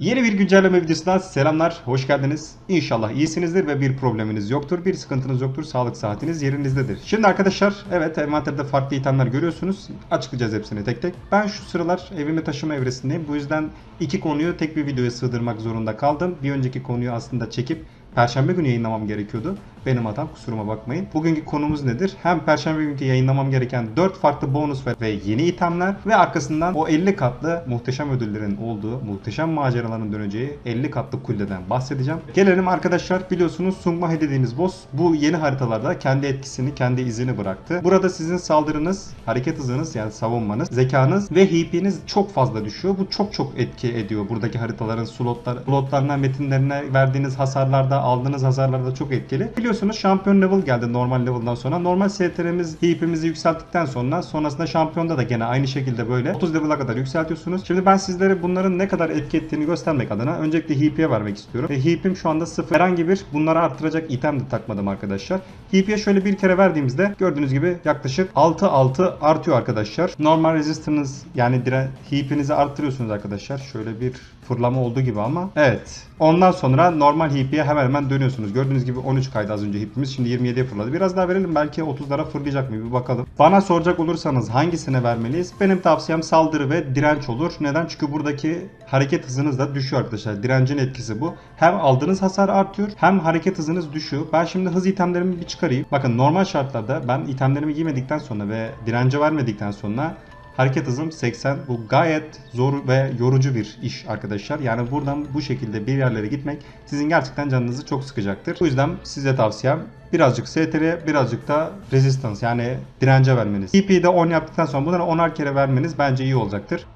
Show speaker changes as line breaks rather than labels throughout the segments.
Yeni bir güncelleme videosuna selamlar, hoş geldiniz. İnşallah iyisinizdir ve bir probleminiz yoktur, bir sıkıntınız yoktur, sağlık saatiniz yerinizdedir. Şimdi arkadaşlar, evet envanterde farklı itemler görüyorsunuz. Açıklayacağız hepsini tek tek. Ben şu sıralar evimi taşıma evresindeyim. Bu yüzden iki konuyu tek bir videoya sığdırmak zorunda kaldım. Bir önceki konuyu aslında çekip Perşembe günü yayınlamam gerekiyordu. Benim hatam kusuruma bakmayın. Bugünkü konumuz nedir? Hem Perşembe günkü yayınlamam gereken 4 farklı bonus ve- yeni itemler ve arkasından o 50 katlı muhteşem ödüllerin olduğu, muhteşem maceraların döneceği 50 katlı kulleden bahsedeceğim. Gelelim arkadaşlar biliyorsunuz Sungmahe dediğimiz boss bu yeni haritalarda kendi etkisini, kendi izini bıraktı. Burada sizin saldırınız, hareket hızınız yani savunmanız, zekanız ve HP'niz çok fazla düşüyor. Bu çok çok etki ediyor buradaki haritaların slotlar, slotlarına, metinlerine verdiğiniz hasarlarda, aldığınız hasarlarda çok etkili. Biliyorsunuz şampiyon level geldi normal level'dan sonra. Normal STR'miz, HP'mizi yükselttikten sonra sonrasında şampiyonda da gene aynı şekilde böyle 30 level'a kadar yükseltiyorsunuz. Şimdi ben sizlere bunların ne kadar etki ettiğini göstermek adına öncelikle HP'ye vermek istiyorum. Ve HP'im şu anda sıfır. Herhangi bir bunları arttıracak item de takmadım arkadaşlar. HP'ye şöyle bir kere verdiğimizde gördüğünüz gibi yaklaşık 6-6 artıyor arkadaşlar. Normal resistance yani dire HP'nizi arttırıyorsunuz arkadaşlar. Şöyle bir fırlama olduğu gibi ama evet. Ondan sonra normal HP'ye hemen hemen dönüyorsunuz. Gördüğünüz gibi 13 kaydı az önce HP'miz. Şimdi 27'ye fırladı. Biraz daha verelim belki 30'lara fırlayacak mı bir bakalım. Bana soracak olursanız hangisine vermeliyiz? Benim tavsiyem saldırı ve direnç olur. Neden? Çünkü buradaki hareket hızınız da düşüyor arkadaşlar. Direncin etkisi bu. Hem aldığınız hasar artıyor hem hareket hızınız düşüyor. Ben şimdi hız itemlerimi bir çıkarayım. Bakın normal şartlarda ben itemlerimi giymedikten sonra ve dirence vermedikten sonra Hareket hızım 80. Bu gayet zor ve yorucu bir iş arkadaşlar. Yani buradan bu şekilde bir yerlere gitmek sizin gerçekten canınızı çok sıkacaktır. Bu yüzden size tavsiyem birazcık STR, birazcık da resistance yani dirence vermeniz. TP'yi de 10 yaptıktan sonra bunları 10'ar kere vermeniz bence iyi olacaktır.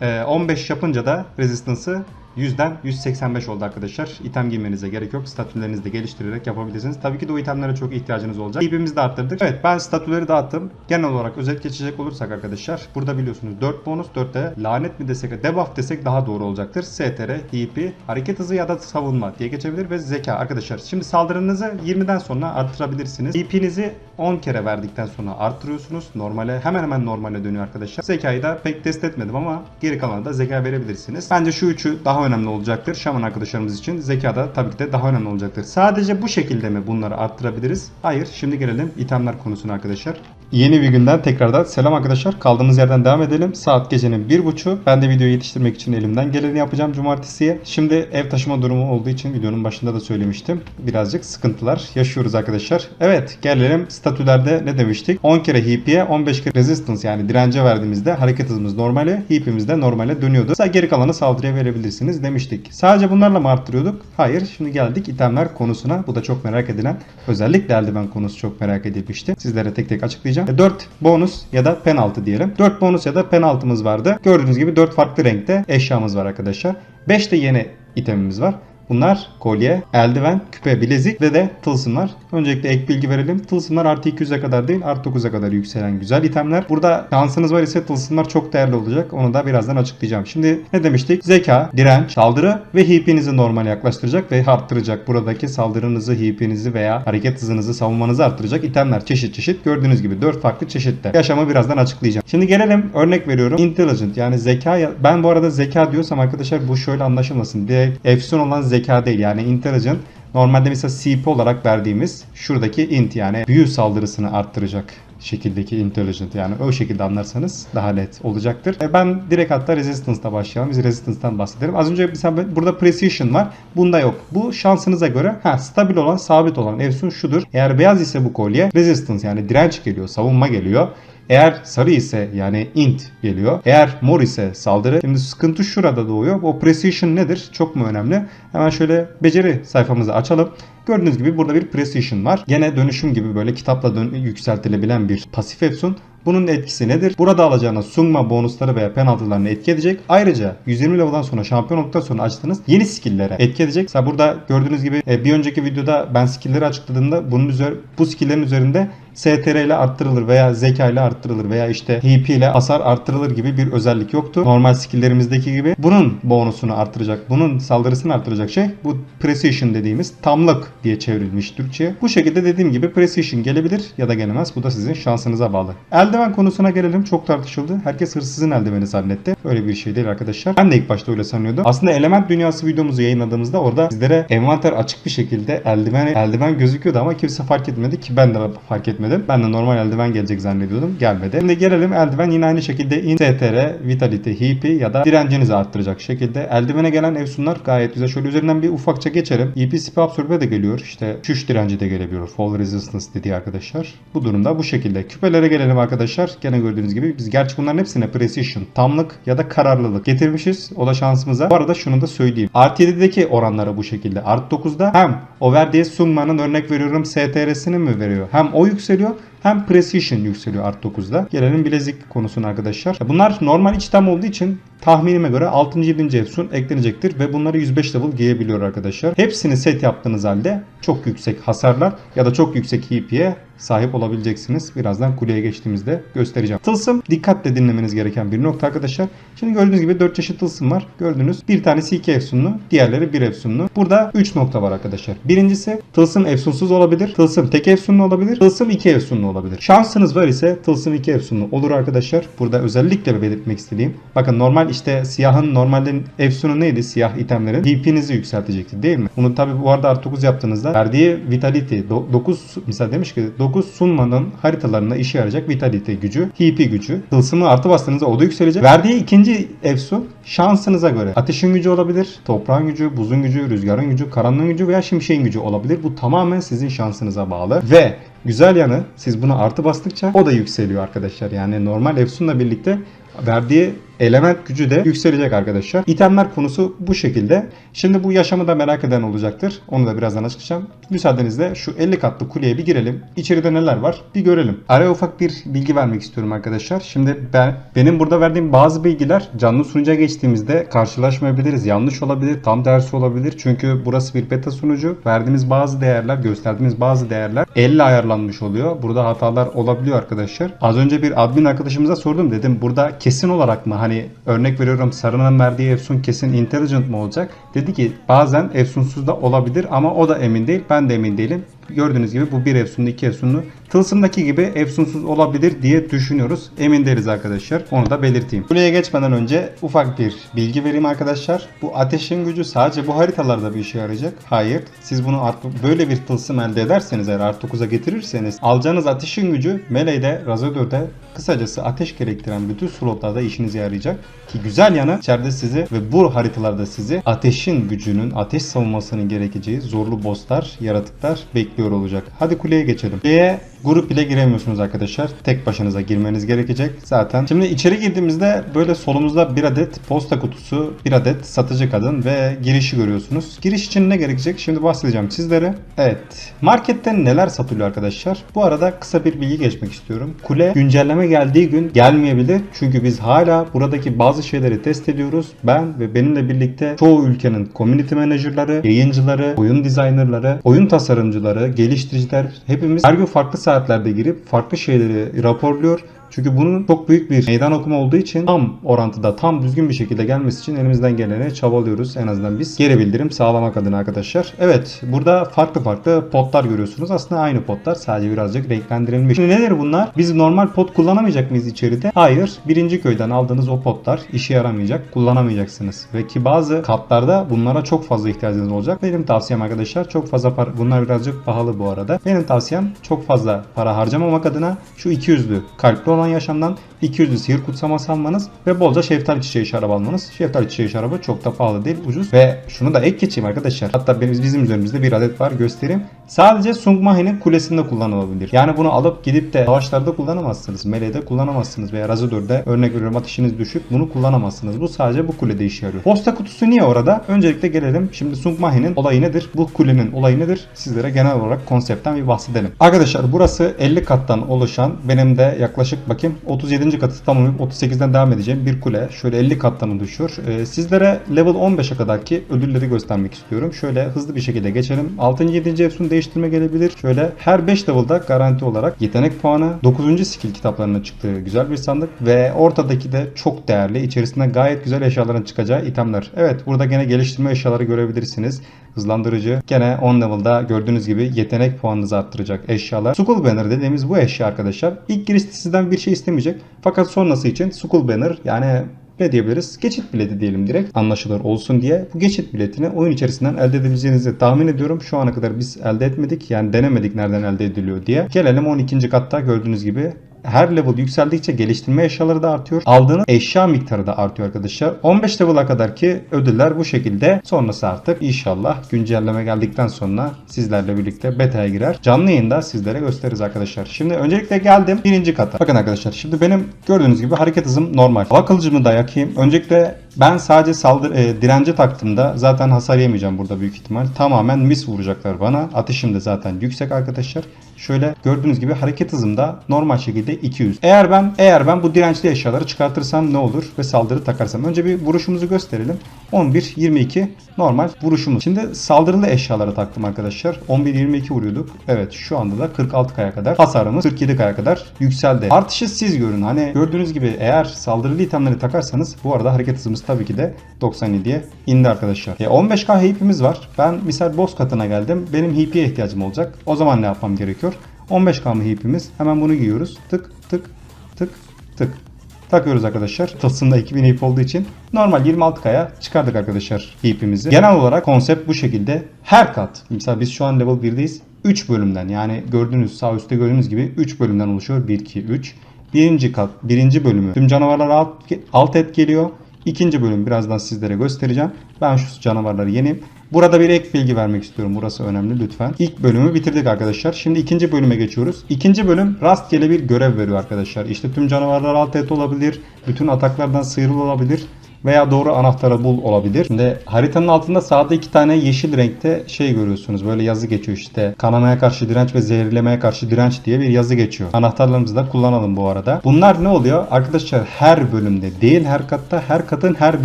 Ee, 15 yapınca da resistance'ı 100'den 185 oldu arkadaşlar. İtem giymenize gerek yok. Statülerinizi de geliştirerek yapabilirsiniz. Tabii ki de o itemlere çok ihtiyacınız olacak. İpimizi de arttırdık. Evet ben statüleri dağıttım. Genel olarak özet geçecek olursak arkadaşlar. Burada biliyorsunuz 4 bonus 4 de lanet mi desek debuff desek daha doğru olacaktır. STR, HP, hareket hızı ya da savunma diye geçebilir ve zeka arkadaşlar. Şimdi saldırınızı 20'den sonra arttırabilirsiniz. HP'nizi 10 kere verdikten sonra arttırıyorsunuz. Normale hemen hemen normale dönüyor arkadaşlar. Zekayı da pek test etmedim ama geri kalanı da zeka verebilirsiniz. Bence şu üçü daha önemli olacaktır. Şaman arkadaşlarımız için zeka da tabii ki de daha önemli olacaktır. Sadece bu şekilde mi bunları arttırabiliriz? Hayır. Şimdi gelelim itemler konusuna arkadaşlar. Yeni bir günden tekrardan selam arkadaşlar. Kaldığımız yerden devam edelim. Saat gecenin bir buçu. Ben de videoyu yetiştirmek için elimden geleni yapacağım cumartesiye. Şimdi ev taşıma durumu olduğu için videonun başında da söylemiştim. Birazcık sıkıntılar yaşıyoruz arkadaşlar. Evet gelelim statülerde ne demiştik? 10 kere HP'ye 15 kere resistance yani dirence verdiğimizde hareket hızımız normale, HP'miz de normale dönüyordu. Sadece geri kalanı saldırıya verebilirsiniz demiştik. Sadece bunlarla mı arttırıyorduk? Hayır. Şimdi geldik itemler konusuna. Bu da çok merak edilen. Özellikle eldiven konusu çok merak edilmişti. Sizlere tek tek açıklayacağım. 4 bonus ya da penaltı diyelim. 4 bonus ya da penaltımız vardı. Gördüğünüz gibi 4 farklı renkte eşyamız var arkadaşlar. 5 de yeni itemimiz var. Bunlar kolye, eldiven, küpe, bilezik ve de tılsımlar. Öncelikle ek bilgi verelim. Tılsımlar artı 200'e kadar değil artı 9'a kadar yükselen güzel itemler. Burada şansınız var ise tılsımlar çok değerli olacak. Onu da birazdan açıklayacağım. Şimdi ne demiştik? Zeka, direnç, saldırı ve HP'nizi normal yaklaştıracak ve arttıracak. Buradaki saldırınızı, HP'nizi veya hareket hızınızı, savunmanızı arttıracak itemler çeşit çeşit. Gördüğünüz gibi 4 farklı çeşitte. Yaşamı birazdan açıklayacağım. Şimdi gelelim örnek veriyorum. Intelligent yani zeka. Ben bu arada zeka diyorsam arkadaşlar bu şöyle anlaşılmasın. Direkt efsun olan zeka değil. Yani intelligent normalde mesela CP olarak verdiğimiz şuradaki int yani büyü saldırısını arttıracak şekildeki intelligent yani o şekilde anlarsanız daha net olacaktır. E, Ben direkt hatta resistance'da başlayalım. Biz resistance'dan bahsedelim. Az önce mesela burada precision var. Bunda yok. Bu şansınıza göre ha stabil olan, sabit olan efsun şudur. Eğer beyaz ise bu kolye resistance yani direnç geliyor, savunma geliyor. Eğer sarı ise yani int geliyor. Eğer mor ise saldırı. Şimdi sıkıntı şurada doğuyor. O precision nedir? Çok mu önemli? Hemen şöyle beceri sayfamızı açalım. Gördüğünüz gibi burada bir precision var. Gene dönüşüm gibi böyle kitapla dön- yükseltilebilen bir pasif efsun. Bunun etkisi nedir? Burada alacağınız sungma bonusları veya penaltılarını etki edecek. Ayrıca 120 level'dan sonra şampiyon olduktan sonra açtığınız yeni skill'lere etki edecek. Mesela burada gördüğünüz gibi e, bir önceki videoda ben skill'leri açıkladığımda bunun üzeri, bu skill'lerin üzerinde STR ile arttırılır veya zeka ile arttırılır veya işte HP ile hasar arttırılır gibi bir özellik yoktu. Normal skilllerimizdeki gibi. Bunun bonusunu arttıracak, bunun saldırısını arttıracak şey bu precision dediğimiz tamlık diye çevrilmiş Türkçe. Bu şekilde dediğim gibi precision gelebilir ya da gelemez. Bu da sizin şansınıza bağlı. Eldiven konusuna gelelim. Çok tartışıldı. Herkes hırsızın eldiveni zannetti. Öyle bir şey değil arkadaşlar. Ben de ilk başta öyle sanıyordum. Aslında element dünyası videomuzu yayınladığımızda orada sizlere envanter açık bir şekilde eldiven eldiven gözüküyordu ama kimse fark etmedi ki ben de fark etmedim. Ben de normal eldiven gelecek zannediyordum. Gelmedi. Şimdi gelelim eldiven yine aynı şekilde in STR, vitality, HP ya da direncinizi arttıracak şekilde. Eldivene gelen efsunlar gayet güzel. Şöyle üzerinden bir ufakça geçelim. EP Sip Absorbe de geliyor. İşte şuş direnci de gelebiliyor. Fall Resistance dediği arkadaşlar. Bu durumda bu şekilde. Küpelere gelelim arkadaşlar. Gene gördüğünüz gibi biz gerçi bunların hepsine precision, tamlık ya da kararlılık getirmişiz. O da şansımıza. Bu arada şunu da söyleyeyim. Art 7'deki oranları bu şekilde. Art 9'da hem o verdiği Sungman'ın örnek veriyorum STR'sini mi veriyor? Hem o yükseliyor veriyor hem Precision yükseliyor Art 9'da. Gelelim bilezik konusuna arkadaşlar. Bunlar normal iç tam olduğu için tahminime göre 6. 7. Efsun eklenecektir ve bunları 105 level giyebiliyor arkadaşlar. Hepsini set yaptığınız halde çok yüksek hasarlar ya da çok yüksek HP'ye sahip olabileceksiniz. Birazdan kuleye geçtiğimizde göstereceğim. Tılsım dikkatle dinlemeniz gereken bir nokta arkadaşlar. Şimdi gördüğünüz gibi 4 çeşit tılsım var. Gördünüz. Bir tanesi 2 efsunlu, diğerleri 1 efsunlu. Burada 3 nokta var arkadaşlar. Birincisi tılsım efsunsuz olabilir. Tılsım tek efsunlu olabilir. Tılsım 2 efsunlu olabilir. Şansınız var ise tılsım 2 efsunlu olur arkadaşlar. Burada özellikle belirtmek istediğim. Bakın normal işte siyahın normalde efsunu neydi? Siyah itemlerin DP'nizi yükseltecekti değil mi? Bunu tabi bu arada art 9 yaptığınızda verdiği vitality 9 misal demiş ki 9 sunmanın haritalarında işe yarayacak vitality gücü, HP gücü. Tılsımı artı bastığınızda o da yükselecek. Verdiği ikinci efsun şansınıza göre ateşin gücü olabilir, toprağın gücü, buzun gücü, rüzgarın gücü, karanlığın gücü veya şimşeğin gücü olabilir. Bu tamamen sizin şansınıza bağlı. Ve güzel yanı siz buna artı bastıkça o da yükseliyor arkadaşlar. Yani normal efsunla birlikte verdiği element gücü de yükselecek arkadaşlar. İtemler konusu bu şekilde. Şimdi bu yaşamı da merak eden olacaktır. Onu da birazdan açıklayacağım. Müsaadenizle şu 50 katlı kuleye bir girelim. İçeride neler var bir görelim. Araya ufak bir bilgi vermek istiyorum arkadaşlar. Şimdi ben benim burada verdiğim bazı bilgiler canlı sunucuya geçtiğimizde karşılaşmayabiliriz. Yanlış olabilir, tam tersi olabilir. Çünkü burası bir beta sunucu. Verdiğimiz bazı değerler, gösterdiğimiz bazı değerler elle ayarlanmış oluyor. Burada hatalar olabiliyor arkadaşlar. Az önce bir admin arkadaşımıza sordum dedim. Burada kesin olarak mı hani örnek veriyorum sarının verdiği Efsun kesin intelligent mı olacak? Dedi ki bazen Efsunsuz da olabilir ama o da emin değil. Ben de emin değilim. Gördüğünüz gibi bu bir Efsunlu iki Efsunlu. Tılsımdaki gibi Efsunsuz olabilir diye düşünüyoruz. Emin değiliz arkadaşlar. Onu da belirteyim. Buraya geçmeden önce ufak bir bilgi vereyim arkadaşlar. Bu ateşin gücü sadece bu haritalarda bir işe yarayacak. Hayır. Siz bunu art- böyle bir tılsım elde ederseniz eğer art 9'a getirirseniz alacağınız ateşin gücü Melee'de, Razador'da kısacası ateş gerektiren bütün slotlarda işinize yarayacak. Ki güzel yanı içeride sizi ve bu haritalarda sizi ateşin gücünün, ateş savunmasının gerekeceği zorlu bosslar, yaratıklar bekliyor olacak. Hadi kuleye geçelim. Kuleye grup ile giremiyorsunuz arkadaşlar. Tek başınıza girmeniz gerekecek. Zaten şimdi içeri girdiğimizde böyle solumuzda bir adet posta kutusu, bir adet satıcı kadın ve girişi görüyorsunuz. Giriş için ne gerekecek? Şimdi bahsedeceğim sizlere. Evet. Markette neler satılıyor arkadaşlar? Bu arada kısa bir bilgi geçmek istiyorum. Kule güncelleme geldiği gün gelmeyebilir. Çünkü biz hala buradaki bazı şeyleri test ediyoruz. Ben ve benimle birlikte çoğu ülkenin community managerları, yayıncıları, oyun designerları, oyun tasarımcıları, geliştiriciler hepimiz her gün farklı saatlerde girip farklı şeyleri raporluyor. Çünkü bunun çok büyük bir meydan okuma olduğu için tam orantıda, tam düzgün bir şekilde gelmesi için elimizden geleni çabalıyoruz. En azından biz geri bildirim sağlamak adına arkadaşlar. Evet, burada farklı farklı potlar görüyorsunuz. Aslında aynı potlar, sadece birazcık renklendirilmiş. Şimdi nedir bunlar? Biz normal pot kullanamayacak mıyız içeride? Hayır. Birinci köyden aldığınız o potlar işe yaramayacak, kullanamayacaksınız. Ve ki bazı katlarda bunlara çok fazla ihtiyacınız olacak. Benim tavsiyem arkadaşlar çok fazla para, bunlar birazcık pahalı bu arada. Benim tavsiyem çok fazla para harcamamak adına şu 200'lü kalpli olan yaşamdan 200'lü sihir kutsaması almanız ve bolca şeftali çiçeği şarabı almanız. Şeftali çiçeği şarabı çok da pahalı değil, ucuz. Ve şunu da ek geçeyim arkadaşlar. Hatta benim, bizim üzerimizde bir adet var göstereyim. Sadece Sungmahi'nin kulesinde kullanılabilir. Yani bunu alıp gidip de savaşlarda kullanamazsınız. Melee'de kullanamazsınız veya Razador'da örnek veriyorum ateşiniz düşük bunu kullanamazsınız. Bu sadece bu kulede işe yarıyor. Posta kutusu niye orada? Öncelikle gelelim. Şimdi Sungmahi'nin olayı nedir? Bu kulenin olayı nedir? Sizlere genel olarak konseptten bir bahsedelim. Arkadaşlar burası 50 kattan oluşan benim de yaklaşık bakayım 37. katı tamamlayıp 38'den devam edeceğim bir kule. Şöyle 50 kattan oluşuyor. Ee, sizlere level 15'e kadarki ödülleri göstermek istiyorum. Şöyle hızlı bir şekilde geçelim. 6. 7. Efsun değiştirme gelebilir. Şöyle her 5 level'da garanti olarak yetenek puanı 9. skill kitaplarına çıktığı güzel bir sandık ve ortadaki de çok değerli. içerisinde gayet güzel eşyaların çıkacağı itemler. Evet burada gene geliştirme eşyaları görebilirsiniz. Hızlandırıcı. Gene 10 level'da gördüğünüz gibi yetenek puanınızı arttıracak eşyalar. Skull Banner dediğimiz bu eşya arkadaşlar. İlk giriş sizden bir şey istemeyecek. Fakat sonrası için Skull Banner yani ne diyebiliriz? Geçit bileti diyelim direkt anlaşılır olsun diye. Bu geçit biletini oyun içerisinden elde edebileceğinizi tahmin ediyorum. Şu ana kadar biz elde etmedik. Yani denemedik nereden elde ediliyor diye. Gelelim 12. katta gördüğünüz gibi her level yükseldikçe geliştirme eşyaları da artıyor. Aldığınız eşya miktarı da artıyor arkadaşlar. 15 level'a kadar ki ödüller bu şekilde. Sonrası artık inşallah güncelleme geldikten sonra sizlerle birlikte beta'ya girer. Canlı yayında sizlere gösteririz arkadaşlar. Şimdi öncelikle geldim birinci kata. Bakın arkadaşlar şimdi benim gördüğünüz gibi hareket hızım normal. Hava kılıcımı da yakayım. Öncelikle ben sadece saldır e, direnci taktığımda zaten hasar yemeyeceğim burada büyük ihtimal. Tamamen mis vuracaklar bana. Atışım da zaten yüksek arkadaşlar. Şöyle gördüğünüz gibi hareket hızım da normal şekilde 200. Eğer ben eğer ben bu dirençli eşyaları çıkartırsam ne olur ve saldırı takarsam. Önce bir vuruşumuzu gösterelim. 11 22 normal vuruşumuz. Şimdi saldırılı eşyalara taktım arkadaşlar. 11 22 vuruyorduk. Evet şu anda da 46 kaya kadar hasarımız 47 kaya kadar yükseldi. Artışı siz görün. Hani gördüğünüz gibi eğer saldırılı itemleri takarsanız bu arada hareket hızımız tabii ki de 97'ye indi arkadaşlar. E, 15k HP'miz var. Ben misal boss katına geldim. Benim HP'ye ihtiyacım olacak. O zaman ne yapmam gerekiyor? 15k mı HP'miz? Hemen bunu giyiyoruz. Tık tık tık tık. Takıyoruz arkadaşlar. Tılsımda 2000 HP olduğu için normal 26K'ya çıkardık arkadaşlar HP'mizi. Genel olarak konsept bu şekilde. Her kat. Mesela biz şu an level 1'deyiz. 3 bölümden yani gördüğünüz sağ üstte gördüğünüz gibi 3 bölümden oluşuyor. 1, 2, 3. Birinci kat, birinci bölümü tüm canavarlar alt, alt et geliyor. İkinci bölüm birazdan sizlere göstereceğim. Ben şu canavarları yeneyim. Burada bir ek bilgi vermek istiyorum. Burası önemli lütfen. İlk bölümü bitirdik arkadaşlar. Şimdi ikinci bölüme geçiyoruz. İkinci bölüm rastgele bir görev veriyor arkadaşlar. İşte tüm canavarlar alt et olabilir. Bütün ataklardan sıyrıl olabilir. Veya doğru anahtarı bul olabilir. Şimdi haritanın altında sağda iki tane yeşil renkte şey görüyorsunuz. Böyle yazı geçiyor işte. Kanamaya karşı direnç ve zehirlemeye karşı direnç diye bir yazı geçiyor. Anahtarlarımızı da kullanalım bu arada. Bunlar ne oluyor? Arkadaşlar her bölümde değil her katta her katın her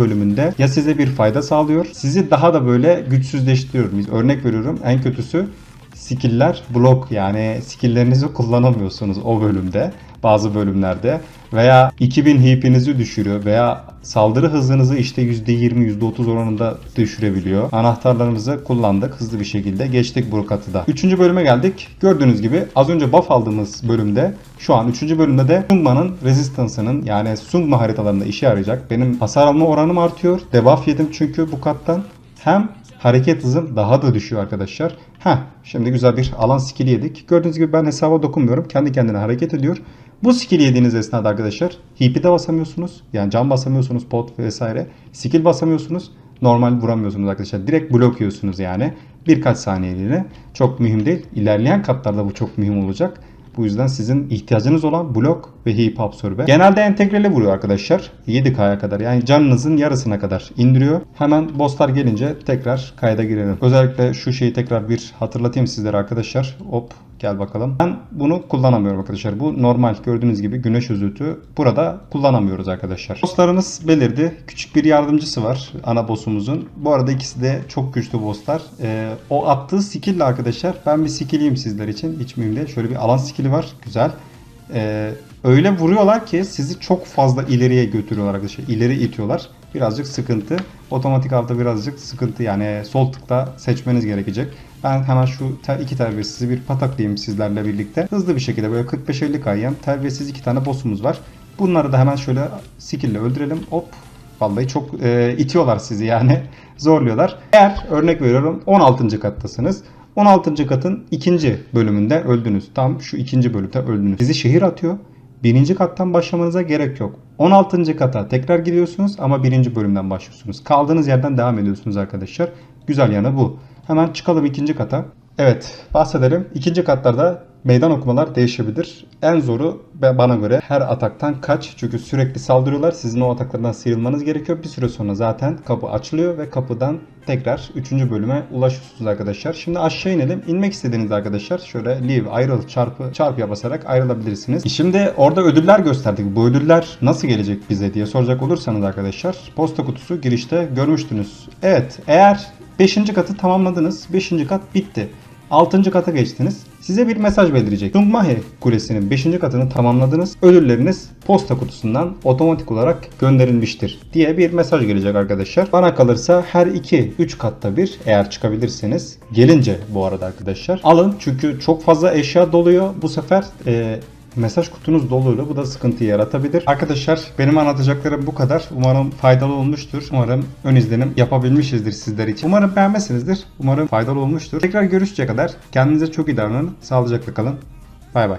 bölümünde ya size bir fayda sağlıyor. Sizi daha da böyle güçsüzleştiriyor. Örnek veriyorum en kötüsü skill'ler blok yani skill'lerinizi kullanamıyorsunuz o bölümde bazı bölümlerde veya 2000 HP'nizi düşürüyor veya saldırı hızınızı işte %20 %30 oranında düşürebiliyor. Anahtarlarımızı kullandık hızlı bir şekilde geçtik bu katı da. 3. bölüme geldik. Gördüğünüz gibi az önce buff aldığımız bölümde şu an 3. bölümde de Sungma'nın Resistance'ının yani Sungma haritalarında işe yarayacak. Benim hasar alma oranım artıyor. Debuff yedim çünkü bu kattan. Hem hareket hızım daha da düşüyor arkadaşlar. Heh, şimdi güzel bir alan skill'i yedik. Gördüğünüz gibi ben hesaba dokunmuyorum. Kendi kendine hareket ediyor. Bu skill'i yediğiniz esnada arkadaşlar HP'de basamıyorsunuz. Yani can basamıyorsunuz pot vesaire. Skill basamıyorsunuz. Normal vuramıyorsunuz arkadaşlar. Direkt blok yiyorsunuz yani. Birkaç saniyeliğine. Çok mühim değil. İlerleyen katlarda bu çok mühim olacak. Bu yüzden sizin ihtiyacınız olan blok ve heap absorbe. Genelde entegreli vuruyor arkadaşlar. 7K'ya kadar yani canınızın yarısına kadar indiriyor. Hemen bosslar gelince tekrar kayda girelim. Özellikle şu şeyi tekrar bir hatırlatayım sizlere arkadaşlar. Hop gel bakalım. Ben bunu kullanamıyorum arkadaşlar. Bu normal gördüğünüz gibi güneş özütü. Burada kullanamıyoruz arkadaşlar. Bosslarımız belirdi. Küçük bir yardımcısı var ana boss'umuzun. Bu arada ikisi de çok güçlü bosslar. Ee, o attığı skill arkadaşlar ben bir skill'iyim sizler için. Hiç mühim değil. Şöyle bir alan skill'i var. Güzel. Ee, öyle vuruyorlar ki sizi çok fazla ileriye götürüyorlar arkadaşlar. İleri itiyorlar. Birazcık sıkıntı. Otomatik avda birazcık sıkıntı. Yani sol tıkla seçmeniz gerekecek. Ben hemen şu iki terbiyesiz bir pataklayayım sizlerle birlikte. Hızlı bir şekilde böyle 45-50 kayyam terbiyesiz iki tane boss'umuz var. Bunları da hemen şöyle skill öldürelim. Hop. Vallahi çok e, itiyorlar sizi yani. Zorluyorlar. Eğer örnek veriyorum 16. kattasınız. 16. katın ikinci bölümünde öldünüz. Tam şu ikinci bölümde öldünüz. Sizi şehir atıyor. Birinci kattan başlamanıza gerek yok. 16. kata tekrar gidiyorsunuz ama birinci bölümden başlıyorsunuz. Kaldığınız yerden devam ediyorsunuz arkadaşlar. Güzel yanı bu. Hemen çıkalım ikinci kata. Evet bahsedelim. İkinci katlarda meydan okumalar değişebilir. En zoru bana göre her ataktan kaç. Çünkü sürekli saldırıyorlar. Sizin o ataklardan sıyrılmanız gerekiyor. Bir süre sonra zaten kapı açılıyor ve kapıdan tekrar 3. bölüme ulaşıyorsunuz arkadaşlar. Şimdi aşağı inelim. İnmek istediğiniz arkadaşlar şöyle leave ayrıl çarpı çarpıya basarak ayrılabilirsiniz. Şimdi orada ödüller gösterdik. Bu ödüller nasıl gelecek bize diye soracak olursanız arkadaşlar posta kutusu girişte görmüştünüz. Evet eğer 5. katı tamamladınız. 5. kat bitti. 6. kata geçtiniz. Size bir mesaj belirleyecek. Tungmahe Kulesi'nin 5. katını tamamladınız. Ödülleriniz posta kutusundan otomatik olarak gönderilmiştir diye bir mesaj gelecek arkadaşlar. Bana kalırsa her 2-3 katta bir eğer çıkabilirseniz gelince bu arada arkadaşlar alın çünkü çok fazla eşya doluyor. Bu sefer e, mesaj kutunuz doluyla bu da sıkıntı yaratabilir. Arkadaşlar benim anlatacaklarım bu kadar. Umarım faydalı olmuştur. Umarım ön izlenim yapabilmişizdir sizler için. Umarım beğenmişsinizdir. Umarım faydalı olmuştur. Tekrar görüşeceğe kadar kendinize çok iyi davranın. Sağlıcakla kalın. Bay bay.